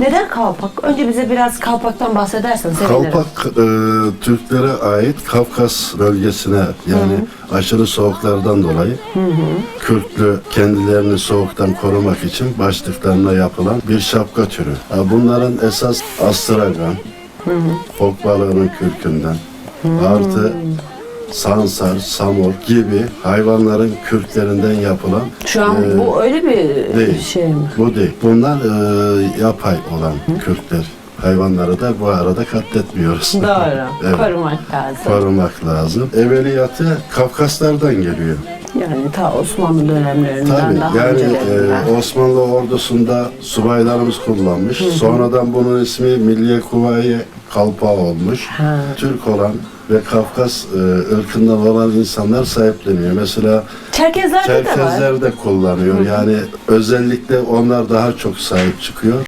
Neden kalpak? Önce bize biraz kalpaktan bahsedersen sevinirim. Kalpak e, Türklere ait Kafkas bölgesine yani aşırı soğuklardan dolayı Kürtlü kendilerini soğuktan korumak için başlıklarına yapılan bir şapka türü. Bunların esas astragan, fok balığının kürkünden artı sansar, samur gibi hayvanların kürklerinden yapılan Şu an e, bu öyle bir değil. şey mi? Bu değil. Bunlar e, yapay olan kürkler. Hayvanları da bu arada katletmiyoruz. Doğru. Evet. Korumak lazım. Korumak lazım. Evveliyatı Kafkaslardan geliyor. Yani ta Osmanlı dönemlerinden Tabii daha yani öncelerinden. e, Osmanlı ordusunda subaylarımız kullanmış. Sonradan bunun ismi Milliye Kuvayi Kalpağı olmuş. Ha. Türk olan ve Kafkas e, ırkından olan insanlar sahipleniyor. Mesela Çerkezlerde de. Çerkezler de kullanıyor. Yani özellikle onlar daha çok sahip çıkıyor.